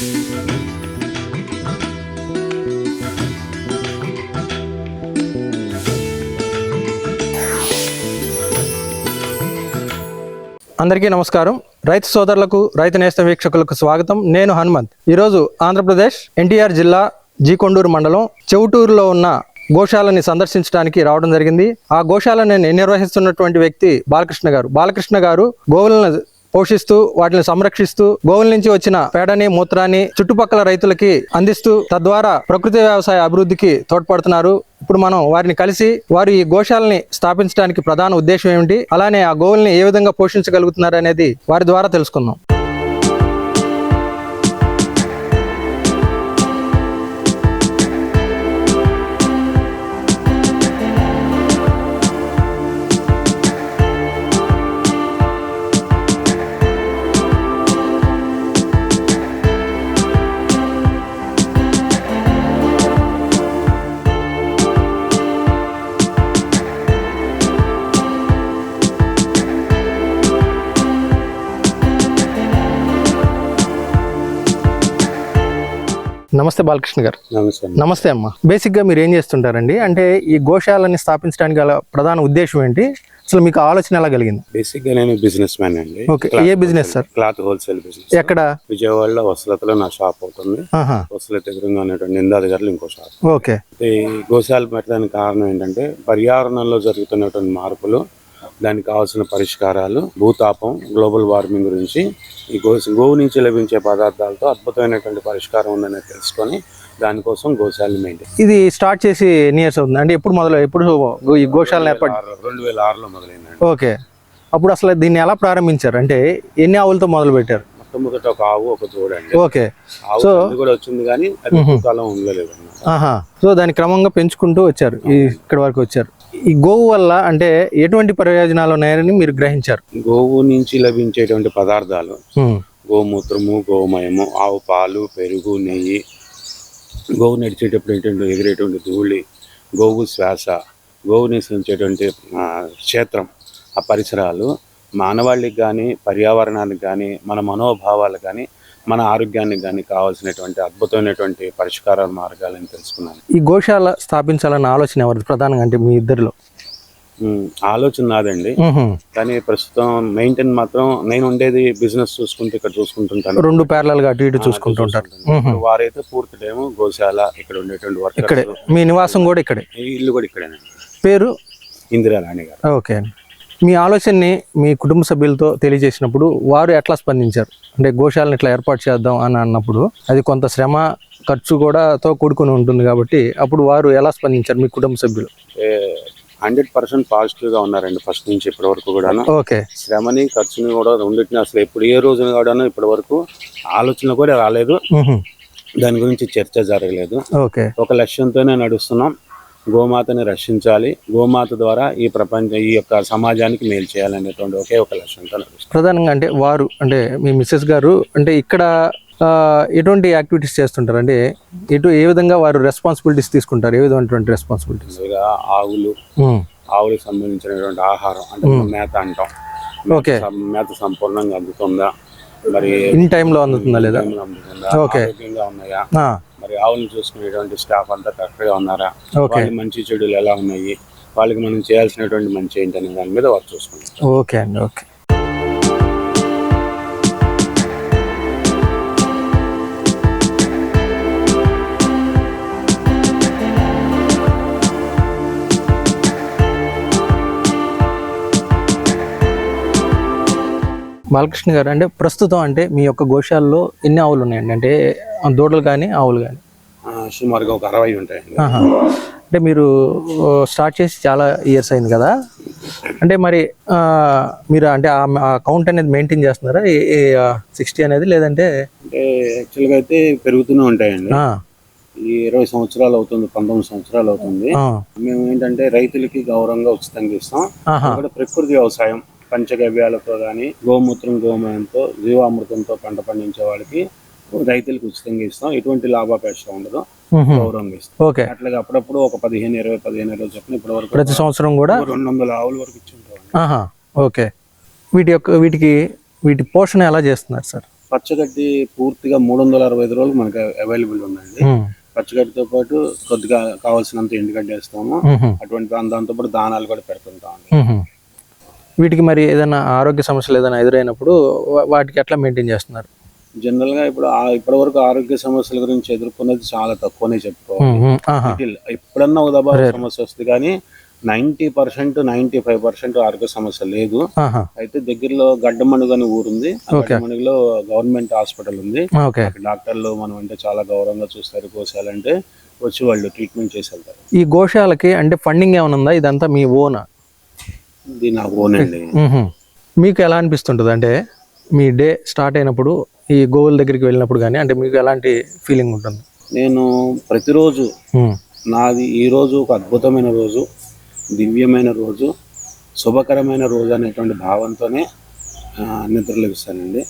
అందరికీ నమస్కారం. రైతు సోదరులకు రైతు నేస్త వీక్షకులకు స్వాగతం. నేను హనుమంత్. ఈరోజు ఆంధ్రప్రదేశ్ ఎన్టీఆర్ జిల్లా జీకొండూరు మండలం చెవుటూరులో ఉన్న గోశాలని సందర్శించడానికి రావడం జరిగింది. ఆ గోశాలని నిర్వహిస్తున్నటువంటి వ్యక్తి బాలకృష్ణ గారు. బాలకృష్ణ గారు గోవులను పోషిస్తూ వాటిని సంరక్షిస్తూ గోవుల నుంచి వచ్చిన పేడని మూత్రాన్ని చుట్టుపక్కల రైతులకి అందిస్తూ తద్వారా ప్రకృతి వ్యవసాయ అభివృద్ధికి తోడ్పడుతున్నారు. ఇప్పుడు మనం వారిని కలిసి వారు ఈ గోశాలని స్థాపించడానికి ప్రధాన ఉద్దేశం ఏమిటి? అలానే ఆ గోవుల్ని ఏ విధంగా పోషించగలుగుతున్నారు అనేది వారి ద్వారా తెలుసుకుందాం. నమస్తే బాలకృష్ణ గారు. నమస్తే అమ్మ. బేసిక్గా మీరు ఏం చేస్తుంటారండి? అంటే ఈ గోశాలని స్థాపించడానికి గల ప్రధాన ఉద్దేశం ఏంటి? అసలు మీకు ఆలోచన ఎలా కలిగింది? బేసిక్గా నేను బిజినెస్ మ్యాన్ అండి. ఓకే. ఏ business sir cloth wholesale business ఎక్కడ? విజయవాడలో వసలతలో నా షాప్ అవుతుంది. వసలత ఎదురుగా ఉన్నటువంటి నిందాది గారు ఇంకో షాప్ ఓకే. ఈ గోశాల పెట్టడానికి కారణం ఏంటంటే పర్యావరణంలో జరుగుతున్నటువంటి మార్పులు దానికి కావాల్సిన పరిష్కారాలు భూతాపం గ్లోబల్ వార్మింగ్ గురించి ఈ గోవు నుంచి లభించే పదార్థాలతో అద్భుతమైనటువంటి పరిష్కారం ఉందని తెలుసుకొని దానికోసం గోశాలని మెయింటైన్ ఇది స్టార్ట్ చేసి ఎన్ని ఇయర్స్ అవుతుంది? అంటే ఎప్పుడు మొదలు ఎప్పుడు ఈ గోశాలను ఏర్పాటు రెండు వేల ఆరులో మొదలైందండి. ఓకే. అప్పుడు అసలు దీన్ని ఎలా ప్రారంభించారు? అంటే ఎన్ని ఆవులతో మొదలు పెట్టారు? మొట్టమొదట ఒక ఆవు ఒక దూడండి ఓకే. అది కూడా వచ్చింది కానీ అది ఎక్కువ కాలం ఉండలేదు ఆహా. సో దాన్ని క్రమంగా పెంచుకుంటూ వచ్చారు ఈ ఇక్కడ వరకు వచ్చారు. ఈ గోవు వల్ల అంటే ఎటువంటి ప్రయోజనాలు ఉన్నాయని మీరు గ్రహించారు? గోవు నుంచి లభించేటువంటి పదార్థాలు గోమూత్రము గోమయము ఆవు పాలు పెరుగు నెయ్యి గోవు నడిచేటప్పుడు ఏంటంటే ఎగిరేటువంటి ధూళి గోవు శ్వాస గోవు నివసించేటువంటి క్షేత్రం ఆ పరిసరాలు మానవాళికి కానీ పర్యావరణానికి కానీ మన మనోభావాలకు కానీ మన ఆరోగ్యానికి కానీ కావాల్సినటువంటి అద్భుతమైనటువంటి పరిష్కార మార్గాలని తెలుసుకున్నాను. ఈ గోశాల స్థాపించాలన్న ఆలోచన ఎవరిది? ప్రధానంగా అంటే మీ ఇద్దరిలో? ఆలోచన నాదండి. కానీ ప్రస్తుతం మెయింటైన్ మాత్రం నేను ఉండేది బిజినెస్ చూసుకుంటూ ఇక్కడ చూసుకుంటుంటాను. రెండు పేర్లలుగా అటు ఇటు చూసుకుంటూ ఉంటారు. ఇప్పుడు వారైతే పూర్తి టైం గోశాల ఇక్కడ ఉండేటువంటి ఇక్కడే. వర్కర్స్ మీ నివాసం కూడా ఇక్కడే? ఇల్లు కూడా ఇక్కడేనండి. పేరు? ఇందిరా రాణి గారు. ఓకే మీ ఆలోచనని మీ కుటుంబ సభ్యులతో తెలియజేసినప్పుడు వారు ఎట్లా స్పందించారు? అంటే గోశాలను ఇట్లా ఏర్పాటు చేద్దాం అని అన్నప్పుడు అది కొంత శ్రమ ఖర్చు కూడా తో కూడుకుని ఉంటుంది కాబట్టి అప్పుడు వారు ఎలా స్పందించారు మీ కుటుంబ సభ్యులు? హండ్రెడ్ పర్సెంట్ పాజిటివ్గా ఉన్నారండి ఫస్ట్ నుంచి ఇప్పటి వరకు కూడాను. ఓకే. శ్రమని ఖర్చుని కూడా రెండింటిని అసలు ఎప్పుడు ఏ రోజున కూడాను ఇప్పటి వరకు ఆలోచన కూడా రాలేదు. దాని గురించి చర్చ జరగలేదు. ఓకే. ఒక లక్ష్యంతోనే నడుస్తున్నాం. గోమాతని రక్షించాలి. గోమాత ద్వారా ఈ ప్రపంచ ఈ యొక్క సమాజానికి మేలు చేయాలనేటువంటి ఒకే ఒక లక్ష్యంతో ప్రధానంగా అంటే వారు అంటే మీ మిస్సెస్ గారు అంటే ఇక్కడ ఎటువంటి యాక్టివిటీస్ చేస్తుంటారు అంటే ఎటు ఏ విధంగా వారు రెస్పాన్సిబిలిటీస్ తీసుకుంటారు? ఏ విధమైనటువంటి రెస్పాన్సిబిలిటీస్? ఆవులు ఆవులకు సంబంధించినటువంటి ఆహారం అంటే మేత అంటాం. ఓకే. మేత సంపూర్ణంగా అందుతుందా? మరి ఇన్ టైంలో అందుతుందా లేదా? ఓకే. ఉన్నాయా? మరి ఆవులను చూసుకునేటువంటి స్టాఫ్ అంతా కరెక్ట్గా ఉన్నారా? ఓకే. వాళ్ళ మంచి చెడులు ఎలా ఉన్నాయి? వాళ్ళకి మనం చేయాల్సినటువంటి మంచి ఏంటనే దాని మీద వారు చూసుకుంటాం ఓకే అండి ఓకే. బాలకృష్ణ గారు అంటే ప్రస్తుతం అంటే మీ యొక్క గోశాలలో ఎన్ని ఆవులు ఉన్నాయండి? అంటే దూడలు కానీ ఆవులు కానీ? సుమారుగా ఒక అరవై ఉంటాయండి. అంటే మీరు స్టార్ట్ చేసి చాలా ఇయర్స్ అయింది కదా? అంటే మరి మీరు అంటే ఆ కౌంట్ అనేది మెయింటైన్ చేస్తున్నారా? సిక్స్టీ అనేది లేదంటే? అంటే యాక్చువల్గా అయితే పెరుగుతూనే ఉంటాయండి. ఈ ఇరవై సంవత్సరాలు అవుతుంది పంతొమ్మిది సంవత్సరాలు అవుతుంది. మేము ఏంటంటే రైతులకి గౌరవంగా ఉచితంగా ఇస్తాం. ప్రకృతి వ్యవసాయం పంచగవ్యాలతో కానీ గోమూత్రం గోమయంతో జీవామృతంతో పంట పండించే వాళ్ళకి రైతులకు ఉచితంగా ఇస్తాం. ఎటువంటి లాభాపేక్ష ఉండదు. మ్హూ. గౌరవంగా ఇస్తాం. ఓకే. అట్లాగే అప్పుడప్పుడు ఒక పదిహేను ఇరవై పదిహేను ఇరవై చెప్పిన ఇప్పటి వరకు ప్రతి సంవత్సరం కూడా రెండు వందల ఆవుల వరకు ఇచ్చి ఉంటాం ఓకే. వీటి యొక్క వీటికి వీటి పోషణ ఎలా చేస్తున్నారు సార్? పచ్చగడ్డి పూర్తిగా మూడు వందల అరవై ఐదు రోజులు మనకి అవైలబుల్ ఉందండి. పచ్చగడ్డితో పాటు కొద్దిగా కావాల్సినంత ఎండుగడ్డి వేస్తాము. అటువంటి దాంతో పాటు దానాలు కూడా పెడుతుంటాం. వీటికి మరి ఏదైనా ఆరోగ్య సమస్యలు ఏదైనా ఎదురైనప్పుడు వాటికి ఎట్లా మెయింటైన్ చేస్తున్నారు? జనరల్గా ఇప్పుడు ఇప్పటి వరకు ఆరోగ్య సమస్యల గురించి ఎదుర్కొన్నది చాలా తక్కువనే చెప్పుకోవాలి. ఎప్పుడన్నా ఒక దబా సమస్య వస్తుంది కానీ ninety percent ninety five percent ఆరోగ్య సమస్య లేదు. అయితే దగ్గరలో గడ్డమణుగు అని ఊరుంది. గడ్డమణుగులో గవర్నమెంట్ హాస్పిటల్ ఉంది. డాక్టర్లు మనం అంటే చాలా గౌరవంగా చూస్తారు. కోసాలంటే వచ్చి వాళ్ళు ట్రీట్మెంట్ చేసి వెళ్తారు. ఈ గోశాలకి అంటే ఫండింగ్ ఏమైనా ఉందా? ఇదంతా మీ ఓనా? ఇది నాకు ఓనండి. మీకు ఎలా అనిపిస్తుంటుంది? అంటే మీ డే స్టార్ట్ అయినప్పుడు ఈ గోవుల దగ్గరికి వెళ్ళినప్పుడు కానీ అంటే మీకు ఎలాంటి ఫీలింగ్ ఉంటుంది? నేను ప్రతిరోజు. నాది ఈ రోజు ఒక అద్భుతమైన రోజు దివ్యమైన రోజు శుభకరమైన రోజు అనేటువంటి భావంతోనే ఆ, నిద్రలేస్తానండి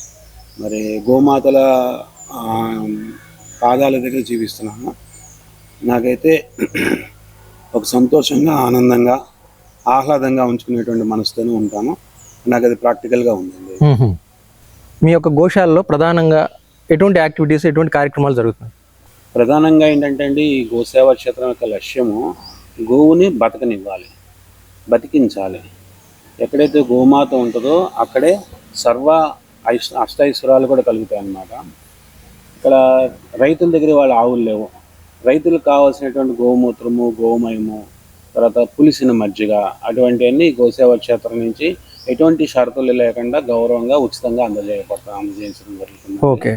మరి గోమాతల పాదాల దగ్గర జీవిస్తున్నాను. నాకైతే ఒక సంతోషంగా ఆనందంగా ఆహ్లాదంగా ఉంచుకునేటువంటి మనసుతోనే ఉంటాను నాకు అది ప్రాక్టికల్గా ఉందండి. మీ యొక్క గోశాలలో ప్రధానంగా ఎటువంటి యాక్టివిటీస్ ఎటువంటి కార్యక్రమాలు జరుగుతున్నాయి? ప్రధానంగా ఏంటంటే అండి ఈ గోసేవా క్షేత్రం యొక్క లక్ష్యము గోవుని బతకనివ్వాలి బతికించాలి. ఎక్కడైతే గోమాత ఉంటుందో అక్కడే సర్వ అష్టైశ్వరాలు కూడా కలుగుతాయి అన్నమాట. ఇక్కడ రైతుల దగ్గర వాళ్ళ ఆవులు లేవు. రైతులకు కావాల్సినటువంటి గోమూత్రము గోమయము తర్వాత పులిసిన మజ్జిగ అటువంటివన్నీ గోసేవా క్షేత్రం నుంచి ఎటువంటి షరతులు లేకుండా గౌరవంగా ఉచితంగా అందజేయబడతాం అందజేయించడం జరుగుతుంది. ఓకే.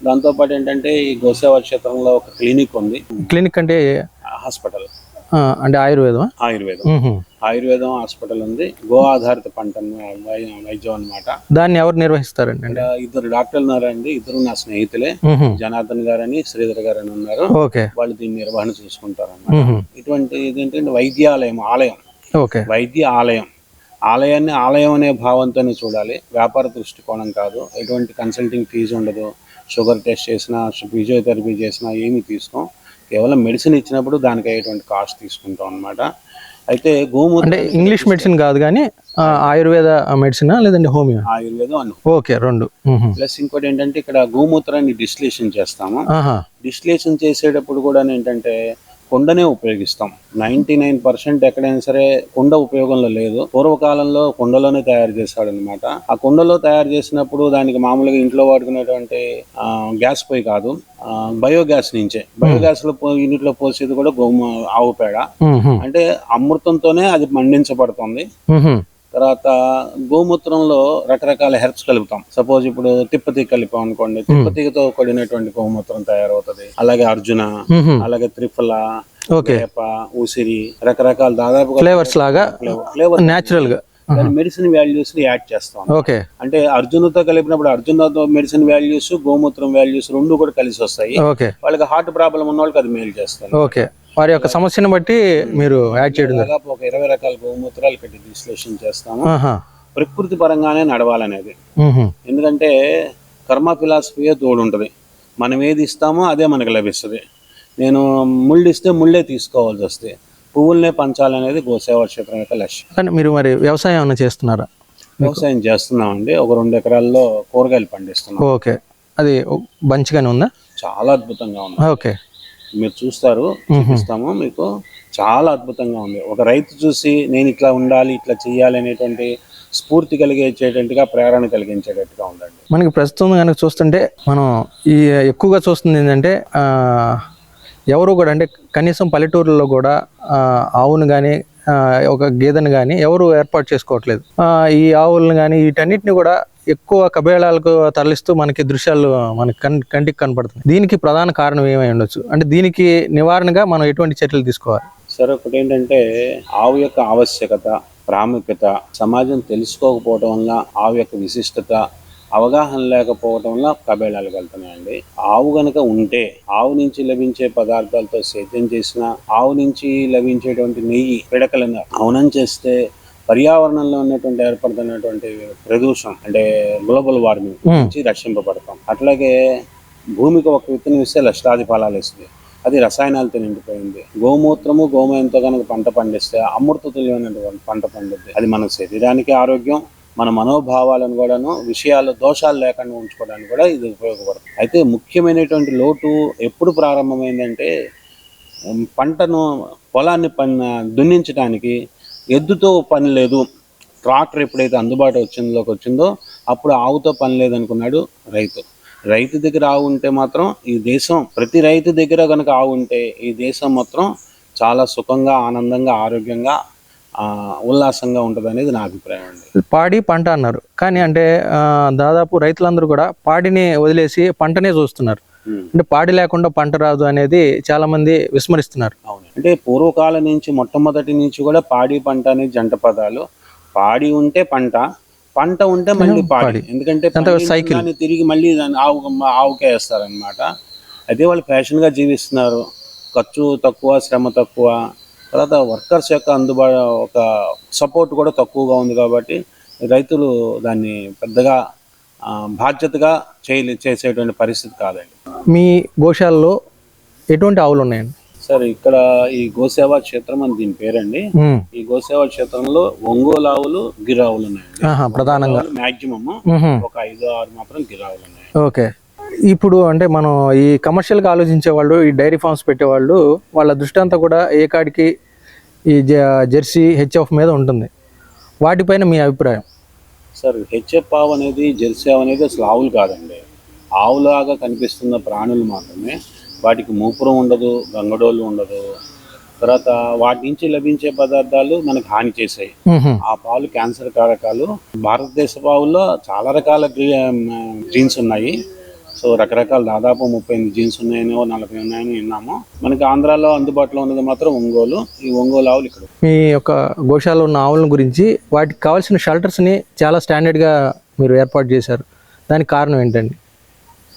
దాంతోపాటు ఏంటంటే ఈ గోసేవా క్షేత్రంలో ఒక క్లినిక్ ఉంది. క్లినిక్ అంటే? హాస్పిటల్. అంటే ఆయుర్వేదం. ఆయుర్వేదం ఆయుర్వేదం హాస్పిటల్ ఉంది. గో ఆధారిత పంట వైద్యం అనమాట దాన్ని ఎవరు నిర్వహిస్తారండి? అంటే ఇద్దరు డాక్టర్లు ఉన్నారండి. ఇద్దరు నా స్నేహితులే. జనార్దన్ గారని శ్రీధర్ గారు అని ఉన్నారు. ఓకే. వాళ్ళు దీన్ని నిర్వహణ చూసుకుంటారు అన్నమాట. ఇటువంటి ఇదేంటంటే వైద్యాలయం ఆలయం. ఓకే. వైద్య ఆలయం. ఆలయాన్ని ఆలయం అనే భావంతోనే చూడాలి. వ్యాపార దృష్టికోణం కాదు. ఎటువంటి కన్సల్టింగ్ ఫీజు ఉండదు. షుగర్ టెస్ట్ చేసినా ఫిజియోథెరపీ చేసినా ఏమి తీసుకోం. కేవలం మెడిసిన్ ఇచ్చినప్పుడు దానికి అయ్యేటువంటి కాస్ట్ తీసుకుంటాం అన్నమాట. అయితే అంటే గోమూత్రం ఇంగ్లీష్ మెడిసిన్ కాదు కానీ ఆయుర్వేద మెడిసిన్ లేదంటే హోమియో? ఆయుర్వేదం అను. ఓకే రెండు. ప్లస్ ఇంకోటి ఏంటంటే ఇక్కడ గోమూత్రాన్ని డిస్టిలేషన్ చేస్తాము. ఆహా. డిస్టిలేషన్ చేసేటప్పుడు కూడా ఏంటంటే కుండనే ఉపయోగిస్తాం. నైంటీ నైన్ పర్సెంట్ ఎక్కడైనా సరే కుండ ఉపయోగంలో లేదు. పూర్వకాలంలో కుండలోనే తయారు చేశాడు అనమాట ఆ కుండలో తయారు చేసినప్పుడు దానికి మామూలుగా ఇంట్లో వాడుకునేటువంటి గ్యాస్ పొయ్యి కాదు బయోగ్యాస్ నుంచే. బయోగ్యాస్లో పో- ఇంట్లో పోసేది కూడా గోమ ఆవు పేడ. అంటే అమృతంతోనే అది మండించబడుతుంది. తర్వాత గోమూత్రంలో రకరకాల హెర్బ్స్ కలుపుతాం. సపోజ్ ఇప్పుడు తిప్పతి కలిపాం అనుకోండి. తిప్పతితో కూడినటువంటి గోమూత్రం తయారవుతుంది. అలాగే అర్జున. అలాగే త్రిఫల ఓకే. వేప ఉసిరి రకరకాల దాదాపు ఫ్లేవర్స్ లాగా ఫ్లేవర్ న్యాచురల్గా. మెడిసిన్ వాల్యూస్ని యాడ్ చేస్తాం. ఓకే. అంటే అర్జునతో కలిపినప్పుడు అర్జునతో మెడిసిన్ వాల్యూస్ గోమూత్రం వాల్యూస్ రెండు కూడా కలిసి వస్తాయి. ఓకే. వాళ్ళకి హార్ట్ ప్రాబ్లం ఉన్న వాళ్ళకి అది మేలు చేస్తారు ఓకే. వారి యొక్క సమస్యను బట్టి మీరు యాడ్ చేయడం. దాదాపు ఒక ఇరవై రకాల గోమూత్రాలు ఇక్కడ విశ్లేషణ చేస్తాము. ప్రకృతి పరంగానే నడవాలనేది. ఎందుకంటే కర్మ ఫిలాసఫీయే తోడుంటుంది మనం ఏది ఇస్తామో అదే మనకు లభిస్తుంది. నేను ముళ్ళు ఇస్తే ముళ్ళే తీసుకోవాల్సి వస్తే. పువ్వులనే పంచాలనేది గోసేవా క్షేత్రం యొక్క లక్ష్యం. కానీ మీరు మరి వ్యవసాయం ఏమైనా చేస్తున్నారా? వ్యవసాయం చేస్తున్నామండి. ఒక రెండు ఎకరాల్లో కూరగాయలు పండిస్తున్నాం. ఓకే. అది మంచిగానే ఉందా? చాలా అద్భుతంగా ఉంది. ఓకే. మీరు చూస్తారు చూపిస్తాము మీకు. చాలా అద్భుతంగా ఉంది. ఒక రైతు చూసి నేను ఇట్లా ఉండాలి ఇట్లా చేయాలి అనేటువంటి స్ఫూర్తి కలిగించేటట్టుగా ప్రేరణ కలిగించేటట్టుగా ఉందండి. మనకి ప్రస్తుతం కనుక చూస్తుంటే మనం ఈ ఎక్కువగా చూస్తుంది ఏంటంటే ఎవరు కూడా అంటే కనీసం పల్లెటూరులో కూడా ఆవును కానీ ఒక గేదెను కానీ ఎవరు ఏర్పాటు చేసుకోవట్లేదు. ఈ ఆవులను కానీ వీటన్నిటిని కూడా ఎక్కువ కబేళాలకు తరలిస్తూ మనకి దృశ్యాలు మనకి కన్ కంటికి కనపడుతుంది దీనికి ప్రధాన కారణం ఏమై ఉండొచ్చు? అంటే దీనికి నివారణగా మనం ఎటువంటి చర్యలు తీసుకోవాలి? సరే ఒకటి ఏంటంటే ఆవు యొక్క ఆవశ్యకత ప్రాముఖ్యత సమాజం తెలుసుకోకపోవటం వల్ల ఆవు యొక్క విశిష్టత అవగాహన లేకపోవటం వల్ల కబేళాలు వెళ్తున్నాయండి ఆవు గనక ఉంటే ఆవు నుంచి లభించే పదార్థాలతో సేద్యం చేసిన ఆవు నుంచి లభించేటువంటి నెయ్యి పిడకలను హవనం చేస్తే పర్యావరణంలో ఉన్నటువంటి ఏర్పడుతున్నటువంటి ప్రదూషణ అంటే గ్లోబల్ వార్మింగ్ నుంచి రక్షింపబడతాం. అట్లాగే భూమికి ఒక విత్తనం ఇస్తే లక్షాది ఫలాలు ఇస్తుంది అది రసాయనాలతో నిండిపోయింది. గోమూత్రము గోమయంతో కనుక పంట పండిస్తే అమృత తుల్యమైనటువంటి పంట పండుద్ది. అది మన శరీరానికి ఆరోగ్యం మన మనోభావాలను కూడాను విషయాలు దోషాలు లేకుండా ఉంచుకోవడానికి కూడా ఇది ఉపయోగపడుతుంది. అయితే ముఖ్యమైనటువంటి లోటు ఎప్పుడు ప్రారంభమైందంటే పంటను పొలాన్ని పని దున్నించడానికి ఎద్దుతో పని లేదు. ట్రాక్టర్ ఎప్పుడైతే అందుబాటు వచ్చిందోకి వచ్చిందో అప్పుడు ఆవుతో పని లేదనుకున్నాడు రైతు. రైతు దగ్గర ఆవు ఉంటే మాత్రం ఈ దేశం ప్రతి రైతు దగ్గర కనుక ఆవు ఉంటే ఈ దేశం మాత్రం చాలా సుఖంగా ఆనందంగా ఆరోగ్యంగా ఉల్లాసంగా ఉంటుంది అనేది నా అభిప్రాయం అండి. పాడి పంట అన్నారు. కానీ అంటే దాదాపు రైతులందరూ కూడా పాడిని వదిలేసి పంటనే చూస్తున్నారు. అంటే పాడి లేకుండా పంట రాదు అనేది చాలా మంది విస్మరిస్తున్నారు. అవును. అంటే పూర్వకాలం నుంచి మొట్టమొదటి నుంచి కూడా పాడి పంట అనేది జంట పదాలు. పాడి ఉంటే పంట పంట ఉంటే మళ్ళీ పాడి. ఎందుకంటే దాన్ని తిరిగి మళ్ళీ దాన్ని ఆవు ఆవుకే వేస్తారనమాట అయితే వాళ్ళు ఫ్యాషన్గా జీవిస్తున్నారు. ఖర్చు తక్కువ శ్రమ తక్కువ. తర్వాత వర్కర్స్ యొక్క అందుబాటు ఒక సపోర్ట్ కూడా తక్కువగా ఉంది కాబట్టి రైతులు దాన్ని పెద్దగా బాధ్యతగా చేయలే చేసేటువంటి పరిస్థితి కాదండి. మీ గోశాలలో ఎటువంటి ఆవులు ఉన్నాయండి? సార్ ఇక్కడ ఈ గోసేవా క్షేత్రం అని దీని పేరండి. ఈ గోసేవా క్షేత్రంలో ఒంగోలు ఆవులు గిరావులు ఉన్నాయండి. ప్రధానంగా. మాక్సిమం. ఒక ఐదు ఆరు మాత్రం గిరావులు ఉన్నాయి ఓకే. ఇప్పుడు అంటే మనం ఈ కమర్షియల్గా ఆలోచించే వాళ్ళు ఈ డైరీ ఫార్మ్స్ పెట్టేవాళ్ళు వాళ్ళ దృష్టి అంతా కూడా ఏ కాడికి ఈ జెర్సీ హెచ్ఎఫ్ మీద ఉంటుంది. వాటిపైన మీ అభిప్రాయం? సార్ హెచ్ఎఫ్ ఆవు అనేది జెర్సీ ఆవు అనేది అసలు ఆవులు కాదండి. ఆవులాగా కనిపిస్తున్న ప్రాణులు మాత్రమే వాటికి మూపురం ఉండదు గంగడోలు ఉండదు. తర్వాత వాటి నుంచి లభించే పదార్థాలు మనకు హాని చేసాయి. ఆ పాలు క్యాన్సర్ కారకాలు. భారతదేశ పావుల్లో చాలా రకాల జీన్స్ ఉన్నాయి. సో రకరకాల దాదాపు ముప్పై ఎనిమిది జీన్స్ ఉన్నాయని నలభై ఉన్నాయని విన్నాము. మనకి ఆంధ్రాలో అందుబాటులో ఉన్నది మాత్రం ఒంగోలు. ఈ ఒంగోలు ఆవులు ఇక్కడ మీ యొక్క గోశాలలో ఉన్న ఆవుల గురించి వాటికి కావాల్సిన షెల్టర్స్ని చాలా స్టాండర్డ్గా మీరు ఏర్పాటు చేశారు. దానికి కారణం ఏంటండి?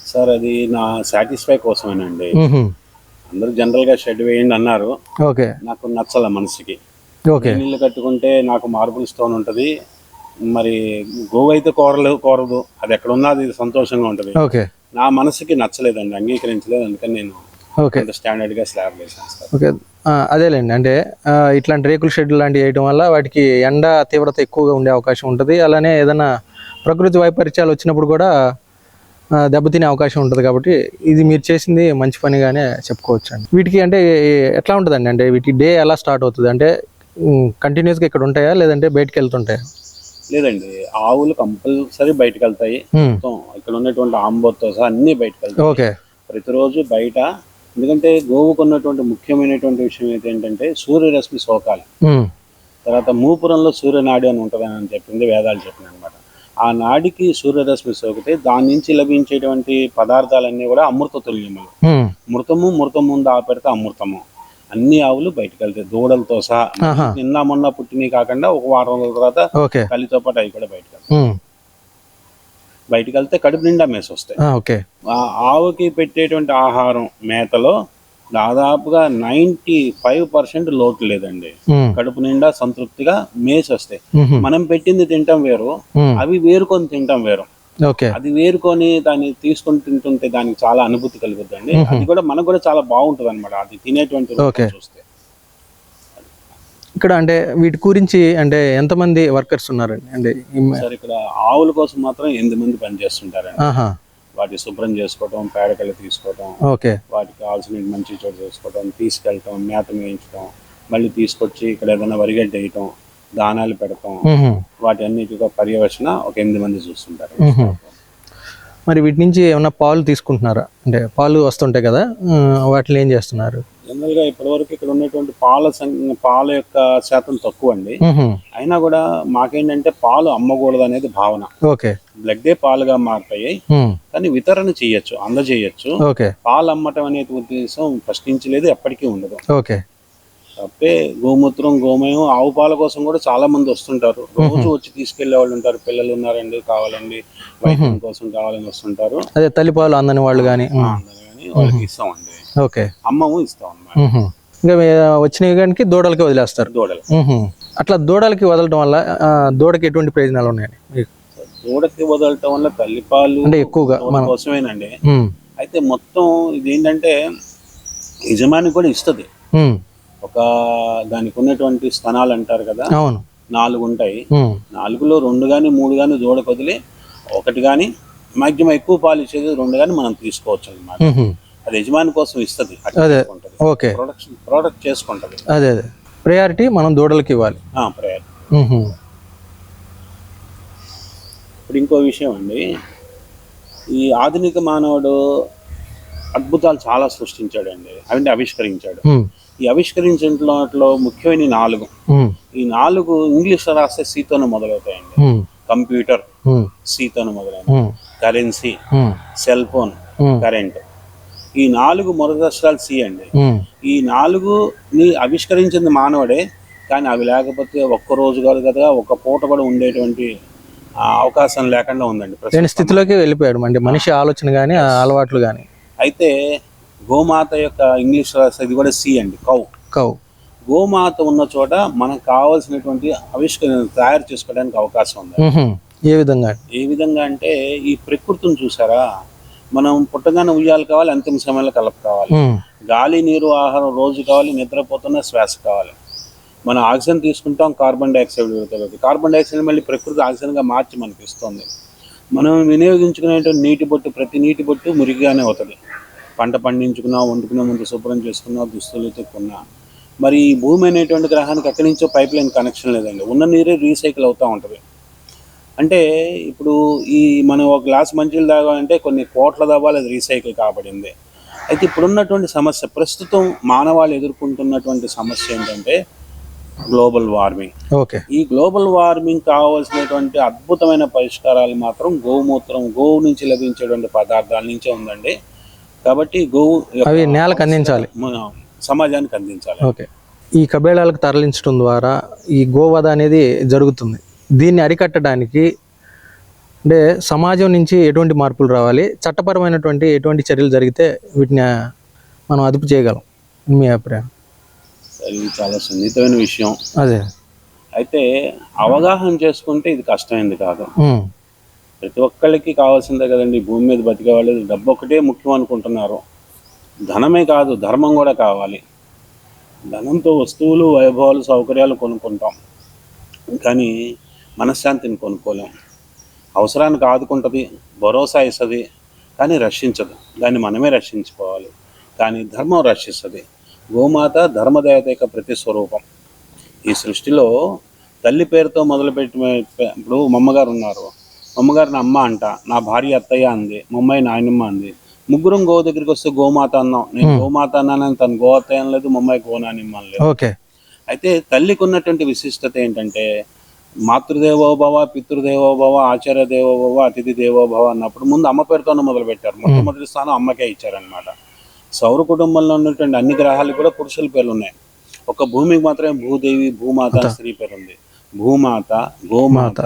సార్ అది నా సాటిస్ఫై కోసమేనండి. అందరూ జనరల్గా షెడ్ వేయండి అన్నారు. ఓకే. నాకు నచ్చల మనసుకి. ఓకే. నీళ్ళు కట్టుకుంటే నాకు మార్బుల్ స్టోన్ ఉంటుంది. మరి గోవు అయితే కోరలు కోరదు. అది ఎక్కడ ఉన్నా అది సంతోషంగా ఉంటుంది. ఓకే. నా మనసుకి నచ్చలేదండి అంగీకరించలేదు. అందుకని నేను ఓకే. అంత స్టాండర్డ్గా స్లాబ్ వేసాను ఓకే. అదేలేండి. అంటే ఇట్లాంటి రేకుల షెడ్ లాంటివి వేయడం వల్ల వాటికి ఎండ తీవ్రత ఎక్కువగా ఉండే అవకాశం ఉంటుంది. అలానే ఏదైనా ప్రకృతి వైపరీత్యాలు వచ్చినప్పుడు కూడా దెబ్బతినే అవకాశం ఉంటుంది కాబట్టి ఇది మీరు చేసింది మంచి పనిగానే చెప్పుకోవచ్చు అండి వీటికి అంటే ఎట్లా ఉంటుందండి? అంటే వీటి డే ఎలా స్టార్ట్ అవుతుంది? అంటే కంటిన్యూస్గా ఇక్కడ ఉంటాయా? లేదంటే బయటికి వెళ్తుంటాయా? లేదండి ఆవులు కంపల్సరీ బయటకు వెళ్తాయి ఇక్కడ ఉన్నటువంటి ఆంబోతో సహా అన్ని బయటకు వెళ్తాయి ప్రతిరోజు బయట ఎందుకంటే గోవుకు ఉన్నటువంటి ముఖ్యమైనటువంటి విషయం ఏంటంటే సూర్యరశ్మి సోకాలి. తర్వాత మూపురంలో సూర్యనాడి అని ఉంటుందని అని చెప్పింది వేదాలు చెప్పిన అనమాట ఆ నాడికి సూర్యరశ్మి సోకితే దాని నుంచి లభించేటువంటి పదార్థాలన్నీ కూడా అమృత తుల్యములు మృతము మృతం ముందు ఆపెడితే అమృతము. అన్ని ఆవులు బయటకు వెళ్తాయి దూడలతో సహా. నిన్న మొన్న పుట్టినవి కాకుండా ఒక వారం రోజుల తర్వాత కలితో పాటు అవి కూడా బయటకు వెళ్తాయి. బయటకు వెళ్తే కడుపు నిండా మేసి వస్తాయి. ఆవుకి పెట్టేటువంటి ఆహారం మేతలో దాదాపుగా నైంటీ ఫైవ్ పర్సెంట్ లోటు లేదండి. కడుపు నిండా సంతృప్తిగా మేసి వస్తాయి. మనం పెట్టింది తింటాం వేరు అవి వేరుకొని తింటాం వేరు. అది వేరుకొని దాన్ని తీసుకొని తింటుంటే దానికి చాలా అనుభూతి కలుగుతుందండి అది కూడా మనకు కూడా చాలా బాగుంటుంది అనమాట అది తినేటువంటి. చూస్తే. ఇక్కడ అంటే వీటి గురించి అంటే ఎంతమంది వర్కర్స్ ఉన్నారండి? అంటే ఇక్కడ ఆవుల కోసం మాత్రం ఎనిమిది మంది పనిచేస్తుంటారండి వాటి శుభ్రం చేసుకోవటం పేడకలు తీసుకోవటం ఓకే. వాటికి కావాల్సిన మంచి చోటు చేసుకోవటం తీసుకెళ్ళటం మేత వేయించడం మళ్ళీ తీసుకొచ్చి ఇక్కడ ఏదైనా వరిగడ్డ వేయటం దానాలు పెడతాం. వాటి అన్నిటిగా పర్యవేక్షణ ఒక ఎనిమిది మంది చూస్తుంటారు. మరి వీటి నుంచి ఏమన్నా పాలు తీసుకుంటున్నారా? అంటే పాలు వస్తుంటాయి కదా వాటిని ఏం చేస్తున్నారు? జనరల్గా ఇప్పటివరకు ఇక్కడ ఉన్నటువంటి పాల పాల యొక్క శాతం తక్కువ అండి. అయినా కూడా మాకేంటంటే పాలు అమ్మకూడదు అనేది భావన. ఓకే. బ్లడ్డే పాలుగా మారుతాయి. కానీ వితరణ చేయొచ్చు అందజేయచ్చు. ఓకే. పాలు అమ్మటం అనేది ఉద్దేశం ఫస్ట్ నుంచి లేదు ఎప్పటికీ ఉండదు. ఓకే. కాకపోతే గోమూత్రం గోమయం ఆవు పాల కోసం కూడా చాలా మంది వస్తుంటారు. రోజు వచ్చి తీసుకెళ్ళే వాళ్ళు ఉంటారు. పిల్లలు ఉన్నారండి కావాలండి వైద్యం కోసం కావాలని వస్తుంటారు. అదే తల్లిపాలు అందని వాళ్ళు కానీ వాళ్ళకి ఇస్తామండి. ఓకే. అమ్మము ఇస్తాం అన్నమాట. ఇంకా వచ్చినవి కానీ దూడలకి వదిలేస్తారు. దూడలు. అట్లా దూడలకి వదలటం వల్ల దూడకి ఎటువంటి ప్రయోజనాలు ఉన్నాయండి? దూడకి వదలటం వల్ల తల్లిపాలు అంటే ఎక్కువగా దూడ కోసమేనండి. అయితే మొత్తం ఇది ఏంటంటే యజమాని కూడా ఇస్తుంది. ఒక దానికి ఉన్నటువంటి స్థనాలు అంటారు కదా? అవును. నాలుగు ఉంటాయి. నాలుగులో రెండు కానీ మూడు కానీ జోడ కొదిలి ఒకటి కానీ మాక్సిమం ఎక్కువ పాలు ఇచ్చేది రెండు కానీ మనం తీసుకోవచ్చు అనమాట. అది యజమాని కోసం ఇస్తుంది. ఓకే. ప్రొడక్షన్ ప్రోడక్ట్ చేసుకుంటుంది. అదే అదే. ప్రయారిటీ మనం దూడలకి ఇవ్వాలి. ప్రయాణం ఉహుం. ఇప్పుడు ఇంకో విషయం అండి. ఈ ఆధునిక మానవుడు అద్భుతాలు చాలా సృష్టించాడండి. అవన్నీ ఆవిష్కరించాడు. ఈ ఆవిష్కరించిన వాటిలో ముఖ్యమైన నాలుగు. ఈ నాలుగు ఇంగ్లీష్లో రాస్తే సీతోనే మొదలవుతాయండి. కంప్యూటర్ సీతోనే మొదలైన కరెన్సీ సెల్ ఫోన్ కరెంట్. ఈ నాలుగు మొదటి సి అండి. ఈ నాలుగుని ఆవిష్కరించింది మానవుడే కానీ అవి లేకపోతే ఒక్క రోజు కాదు కదా ఒక్క పూట కూడా ఉండేటువంటి అవకాశం లేకుండా ఉందండి స్థితిలోకి వెళ్ళిపోయాడు. అంటే మనిషి ఆలోచన కానీ అలవాట్లు కానీ అయితే గోమాత యొక్క ఇంగ్లీష్ ఇది కూడా సి అండి కౌ. కౌ. గోమాత ఉన్న చోట మనకు కావాల్సినటువంటి ఆవిష్కరణ తయారు చేసుకోవడానికి అవకాశం ఉంది. ఏ విధంగా? ఏ విధంగా అంటే ఈ ప్రకృతిని చూసారా? మనం పుట్టగానే ఉయ్యాలు కావాలి అంతిమ సమయంలో కలప కావాలి. గాలి నీరు ఆహారం రోజు కావాలి నిద్రపోతున్న శ్వాస కావాలి. మనం ఆక్సిజన్ తీసుకుంటాం కార్బన్ డైఆక్సైడ్ విడుదలవుతుంది. కార్బన్ డైఆక్సైడ్ మళ్ళీ ప్రకృతి ఆక్సిజన్గా మార్చి మనకి ఇస్తుంది. మనం వినియోగించుకునేటువంటి నీటి బొట్టు ప్రతి నీటి బొట్టు మురిగిగానే అవుతుంది. పంట పండించుకున్నా వండుకున్నా ముందు శుభ్రం చేసుకున్నా దుస్తులు కొన్నా మరి ఈ భూమి అనేటువంటి గ్రహానికి ఎక్కడి నుంచో పైప్ లైన్ కనెక్షన్ లేదండి. ఉన్న నీరే రీసైకిల్ అవుతూ ఉంటుంది. అంటే ఇప్పుడు ఈ మనం ఒక గ్లాస్ మంచిలు తాగాలంటే కొన్ని కోట్ల దవ్వాలి అది రీసైకిల్ కాబడింది. అయితే ఇప్పుడున్నటువంటి సమస్య ప్రస్తుతం మానవాళి ఎదుర్కొంటున్నటువంటి సమస్య ఏంటంటే గ్లోబల్ వార్మింగ్. ఓకే. ఈ గ్లోబల్ వార్మింగ్ కావాల్సినటువంటి అద్భుతమైన పరిష్కారాలు మాత్రం గోమూత్రం గోవు నుంచి లభించేటువంటి పదార్థాల నుంచే ఉందండి. కాబట్టి గోవు అవి నేలకు అందించాలి. సమాజానికి అందించాలి. ఓకే. ఈ కబేళాలకు తరలించడం ద్వారా ఈ గోవధ అనేది జరుగుతుంది. దీన్ని అరికట్టడానికి అంటే సమాజం నుంచి ఎటువంటి మార్పులు రావాలి చట్టపరమైనటువంటి ఎటువంటి చర్యలు జరిగితే వీటిని మనం అదుపు చేయగలం. మీ అభిప్రాయం? ఇది చాలా సున్నితమైన విషయం. అదే. అయితే అవగాహన చేసుకుంటే ఇది కష్టమైంది కాదు. ప్రతి ఒక్కళ్ళకి కావాల్సిందే కదండి. భూమి మీద బతికే వాళ్ళు డబ్బు ఒకటే ముఖ్యం అనుకుంటున్నారు. ధనమే కాదు ధర్మం కూడా కావాలి. ధనంతో వస్తువులు వైభవాలు సౌకర్యాలు కొనుక్కుంటాం. కానీ మనశ్శాంతిని కొనుక్కోలేం అవసరానికి ఆదుకుంటుంది భరోసా ఇస్తుంది కానీ రక్షించదు. దాన్ని మనమే రక్షించుకోవాలి. కానీ ధర్మం రక్షిస్తుంది. గోమాత ధర్మదేవత యొక్క ప్రతిస్వరూపం. ఈ సృష్టిలో తల్లి పేరుతో మొదలుపెట్టి ఇప్పుడు మమ్మగారు ఉన్నారు. మమ్మగారిని అమ్మ అంట నా భార్య అత్తయ్య అంది మమ్మాయి నాయనమ్మ అంది. ముగ్గురం గో దగ్గరికి వస్తే గోమాత అన్నాం. నేను గోమాత అన్నానని తను గో అత్తయ్య అనలేదు మమ్మాయి గోనానిమ్మ అనలేదు. ఓకే. అయితే తల్లికి ఉన్నటువంటి విశిష్టత ఏంటంటే మాతృదేవోభవ పితృదేవోభవ ఆచార్య దేవోభవ అతిథి దేవోభవ అన్నప్పుడు ముందు అమ్మ పేరుతోనే మొదలు పెట్టారు మొట్టమొదటి స్థానం అమ్మకే ఇచ్చారనమాట సౌర కుటుంబంలో ఉన్నటువంటి అన్ని గ్రహాలకు కూడా పురుషుల పేర్లు ఉన్నాయి. ఒక భూమికి మాత్రమే భూదేవి భూమాత స్త్రీ పేరు ఉంది. భూమాత గోమాత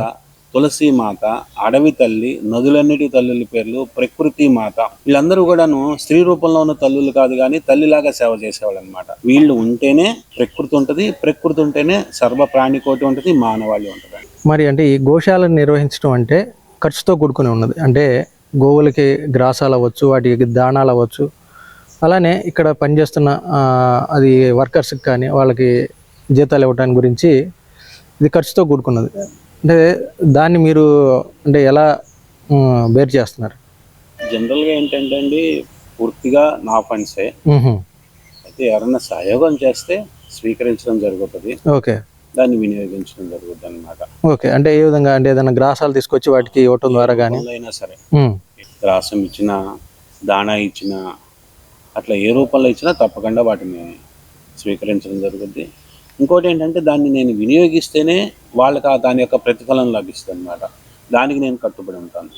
తులసి మాత అడవి తల్లి నదులన్నిటి తల్లుల పేర్లు ప్రకృతి మాత. వీళ్ళందరూ కూడాను స్త్రీ రూపంలో ఉన్న తల్లులు కాదు కానీ తల్లిలాగా సేవ చేసేవాళ్ళు అనమాట వీళ్ళు ఉంటేనే ప్రకృతి ఉంటుంది ప్రకృతి ఉంటేనే సర్వ ప్రాణికోటి ఉంటుంది మానవాళి ఉంటుంది మరి అంటే ఈ గోశాలను నిర్వహించడం అంటే ఖర్చుతో కూడుకుని ఉన్నది. అంటే గోవులకి గ్రాసాలు అవ్వచ్చు వాటికి దాణాలు అవ్వచ్చు అలానే ఇక్కడ పనిచేస్తున్న అది వర్కర్స్కి కానీ వాళ్ళకి జీతాలు ఇవ్వడానికి గురించి ఇది ఖర్చుతో కూడుకున్నది. అంటే దాన్ని మీరు అంటే ఎలా బేర్ చేస్తున్నారు? జనరల్గా ఏంటంటే అండి పూర్తిగా నా ఫండ్సే. అయితే ఎవరైనా సహయోగం చేస్తే స్వీకరించడం జరుగుతుంది. ఓకే. దాన్ని వినియోగించడం జరుగుతుంది అనమాట ఓకే. అంటే ఏ విధంగా అంటే ఏదైనా గ్రాసాలు తీసుకొచ్చి వాటికి ఇవ్వటం ద్వారా కానీ అయినా సరే. గ్రాసం ఇచ్చినా దాణా ఇచ్చినా అట్లా ఏ రూపంలో ఇచ్చినా తప్పకుండా వాటిని స్వీకరించడం జరుగుద్ది. ఇంకోటి ఏంటంటే దాన్ని నేను వినియోగిస్తేనే వాళ్ళకి ఆ దాని యొక్క ప్రతిఫలం లభిస్తుంది అనమాట దానికి నేను కట్టుబడి ఉంటాను.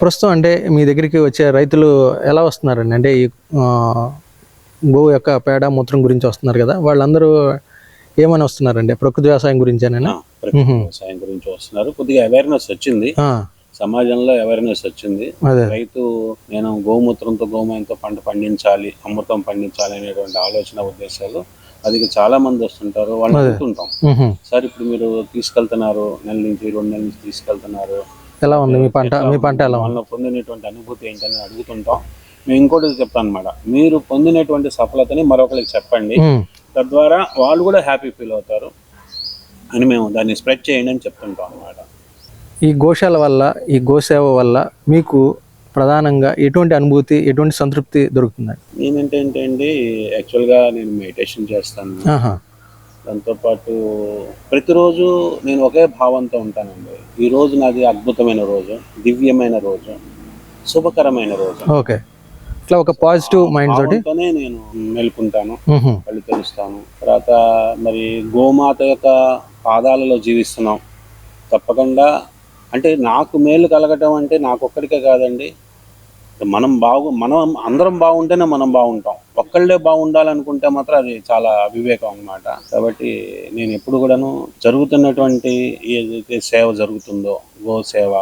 ప్రస్తుతం అంటే మీ దగ్గరికి వచ్చే రైతులు ఎలా వస్తున్నారండి? అంటే ఈ గోవు యొక్క పేడ మూత్రం గురించి వస్తున్నారు కదా వాళ్ళందరూ ఏమని వస్తున్నారండి? ప్రకృతి వ్యవసాయం గురించేనా ప్రకృతి వ్యవసాయం గురించి వస్తున్నారు. కొద్దిగా అవేర్నెస్ వచ్చింది. సమాజంలో అవేర్నెస్ వచ్చింది. రైతు నేను గోమూత్రంతో గోమయంతో పంట పండించాలి అమృతం పండించాలి అనేటువంటి ఆలోచన ఉద్దేశాలు అది చాలా మంది వస్తుంటారు. వాళ్ళు మ్హూ. సార్ ఇప్పుడు మీరు తీసుకెళ్తున్నారు నెల నుంచి రెండు నెలల నుంచి తీసుకెళ్తున్నారు. ఎలా ఉంది? మీ పంట మీ పంట ఎలా పొందినటువంటి అనుభూతి ఏంటని అడుగుతుంటాం. మేము ఇంకోటి చెప్తాను అనమాట మీరు పొందినటువంటి సఫలతని మరొకరికి చెప్పండి. తద్వారా వాళ్ళు కూడా హ్యాపీ ఫీల్ అవుతారు అని మేము దాన్ని స్ప్రెడ్ చేయండి అని చెప్తుంటాం అనమాట ఈ గోశాల వల్ల ఈ గోసేవ వల్ల మీకు ప్రధానంగా ఎటువంటి అనుభూతి ఎటువంటి సంతృప్తి దొరుకుతుందండి? నేనంటే అండి యాక్చువల్గా నేను మెడిటేషన్ చేస్తాను. దాంతోపాటు ప్రతిరోజు నేను ఒకే భావంతో ఉంటానండి. ఈ రోజు నాది అద్భుతమైన రోజు దివ్యమైన రోజు శుభకరమైన రోజు. ఓకే. ఇట్లా ఒక పాజిటివ్ మైండ్ తోటి? నేను మేల్కుంటాను మ్హూ. కళ్ళు తెలుస్తాను తర్వాత మరి గోమాత యొక్క పాదాలలో జీవిస్తున్నాం. తప్పకుండా అంటే నాకు మేలు కలగటం అంటే నాకు ఒక్కడికే కాదండి. మనం బాగు మనం అందరం బాగుంటేనే మనం బాగుంటాం. ఒక్కళ్ళే బాగుండాలనుకుంటే మాత్రం అది చాలా అవివేకం అన్నమాట. కాబట్టి నేను ఎప్పుడు కూడాను జరుగుతున్నటువంటి ఏదైతే సేవ జరుగుతుందో గో సేవ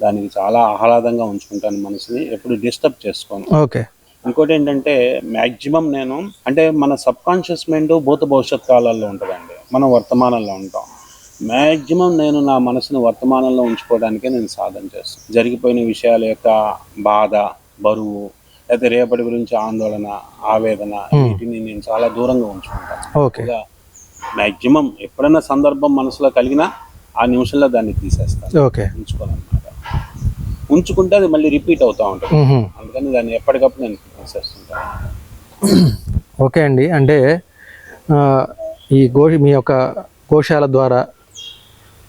దానికి చాలా ఆహ్లాదంగా ఉంచుకుంటాను మనసుని ఎప్పుడు డిస్టర్బ్ చేసుకోను. ఓకే. ఇంకోటి ఏంటంటే మ్యాక్సిమం నేను అంటే మన సబ్ కాన్షియస్ మైండ్ భూత భవిష్యత్ కాలాల్లో ఉంటుందండి. మనం వర్తమానంలో ఉంటాం. మ్యాక్సిమం నేను నా మనసుని వర్తమానంలో ఉంచుకోవడానికే నేను సాధన చేస్తాను. జరిగిపోయిన విషయాల యొక్క బాధ బరువు లేకపోతే రేపటి గురించి ఆందోళన ఆవేదన వీటిని నేను చాలా దూరంగా ఉంచుకుంటాను. ఓకే. మ్యాక్సిమం ఎప్పుడైనా సందర్భం మనసులో కలిగినా ఆ నిమిషంలో దాన్ని తీసేస్తాను. ఓకే. ఉంచుకోనమాట ఉంచుకుంటే అది మళ్ళీ రిపీట్ అవుతూ ఉంటుంది. అందుకని దాన్ని ఎప్పటికప్పుడు నేను తీసేస్తుంటాను. ఓకే అండి. అంటే ఈ గో మీ యొక్క గోశాల ద్వారా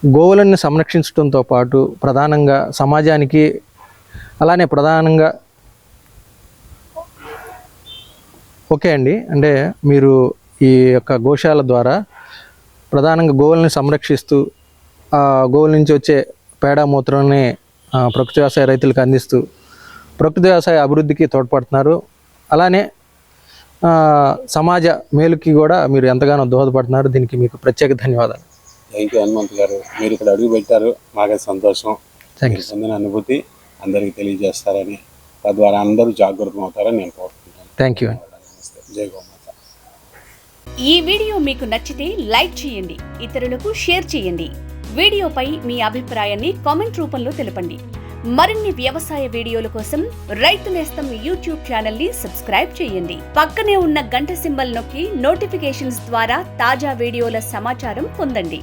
గోవులను సంరక్షించడంతో పాటు ప్రధానంగా సమాజానికి అలానే ప్రధానంగా ఓకే అండి. అంటే మీరు ఈ యొక్క గోశాల ద్వారా ప్రధానంగా గోవులను సంరక్షిస్తూ ఆ గోవుల నుంచి వచ్చే పేడ మూత్రాన్ని ప్రకృతి వ్యవసాయ రైతులకు అందిస్తూ ప్రకృతి వ్యవసాయ అభివృద్ధికి తోడ్పడుతున్నారు. అలానే సమాజ మేలుకి కూడా మీరు ఎంతగానో దోహదపడుతున్నారు. దీనికి మీకు ప్రత్యేక ధన్యవాదాలు. థ్యాంక్ యూ హనుమంత్ గారు. మీరు ఇక్కడ అడుగు పెట్టారు. మాకే సంతోషం. థ్యాంక్ మీరు పొందిన అనుభూతి అందరికీ తెలియజేస్తారని తద్వారా అందరూ జాగృతం అవుతారని నేను కోరుకుంటున్నాను. థ్యాంక్ యూ నమస్తే. జై గోమాత. ఈ వీడియో మీకు నచ్చితే లైక్ చేయండి ఇతరులకు షేర్ చేయండి. వీడియోపై మీ అభిప్రాయాన్ని కామెంట్ రూపంలో తెలపండి. మరిన్ని వ్యవసాయ వీడియోల కోసం రైతు నేస్తం యూట్యూబ్ ఛానల్ని సబ్స్క్రైబ్ చేయండి. పక్కనే ఉన్న గంట సింబల్ నొక్కి నోటిఫికేషన్స్ ద్వారా తాజా వీడియోల సమాచారం పొందండి.